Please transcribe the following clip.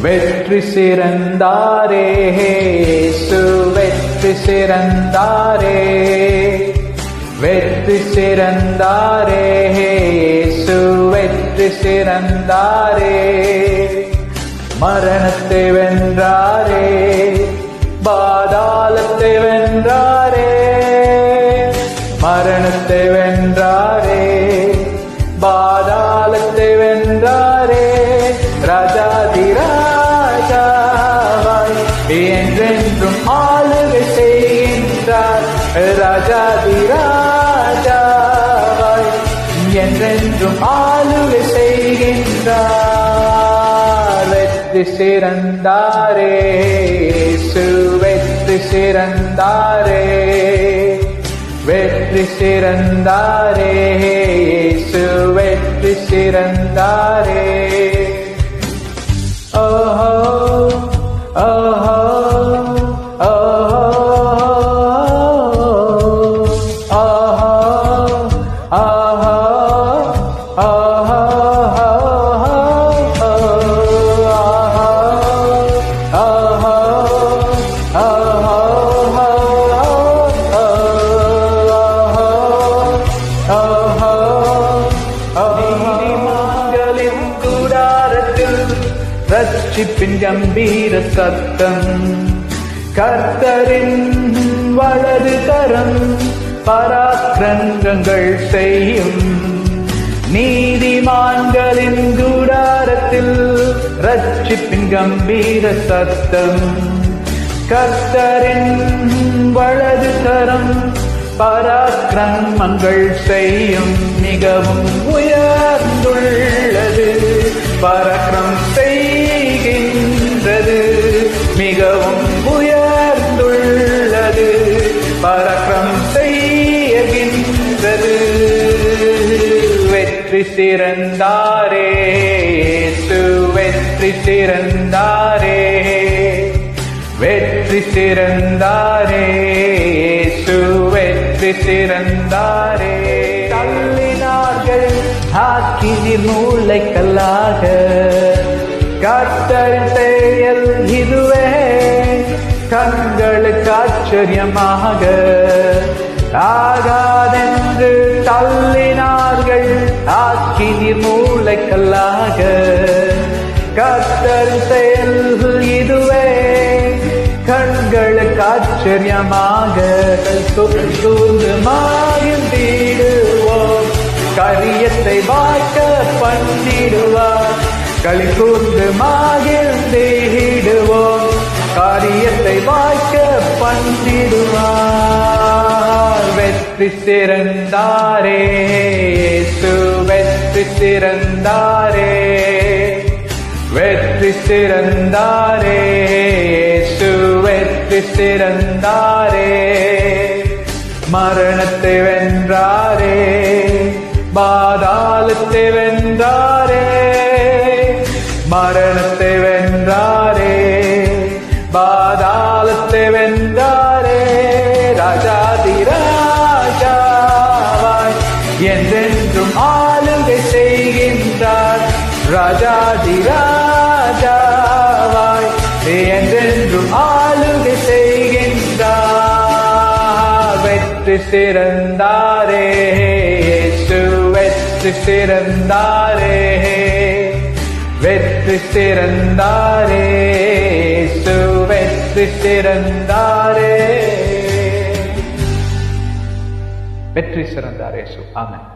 வெற்றி சிறந்தாரே இயேசு வெற்றி சிறந்தாரே. வெற்றி சிறந்தாரே இயேசு வெற்றி சிறந்தாரே. மரணத்தை வென்றாரே பாதாளத்தை வென்றாரே. மரணத்தை என்றென்றும் ஆளுகை செய்கின்றார். ராஜாதி ராஜாவாய் என்றென்றும் ஆளுகை செய்கின்றார். வெற்றி சிறந்தாரே இயேசு வெற்றி சிறந்தாரே. வெற்றி சிறந்தாரே இயேசு வெற்றி சிறந்தாரே. ரட்சிப்பின் கம்பீர சத்தம். கர்த்தரின் வலது கரம் பராக்கிரங்கங்கள் செய்யும். நீதிமான்களின் கூடாரத்தில் ரட்சிப்பின் கம்பீர சத்தம். கர்த்தரின் வலது கரம் பராக்கிரமங்கள் செய்யும். மிகவும் உயர்ந்துள்ளது. பராக்கிரம் செய்கின்றது வெற்றி சிறந்தாரே வெற்றி சிறந்தாரே. வெற்றி சிறந்தாரே வெற்றி சிறந்தாரே. தள்ளினார்கள் ஆக்கினி மூளைக்கல்லாக. கர்த்தரின் செயல் இதுவே. கண்களுக்கு ஆச்சரியமாக. ஆகாதென்று தள்ளினார்கள் ஆக்கினி மூளைக்கல்லாக. கத்தர் செயல் இதுவே கண்களுக்கு ஆச்சரியமாக. சூழ்ந்து மாறிடுவோம் கரியத்தை வாய்க்க பண்ணிடுவார். களி கூர்ந்து மகிழ்ந்திடுவோம் காரியத்தை வாய்க்க பண்ணி வெற்றி சிறந்தாரே இயேசு வெற்றி சிறந்தாரே வெற்றி சிறந்தாரே இயேசு வெற்றி சிறந்தாரே மரணத்தை வென்றாரே பாதாளத்தை வென்றாரே. மரணத்தை சிறந்தாரே இயேசு வெற்றி சிறந்தாரே வெற்றி சிறந்தாரே இயேசு வெற்றி சிறந்தாரே. வெற்றி சிறந்தாரே சு ஆமென்.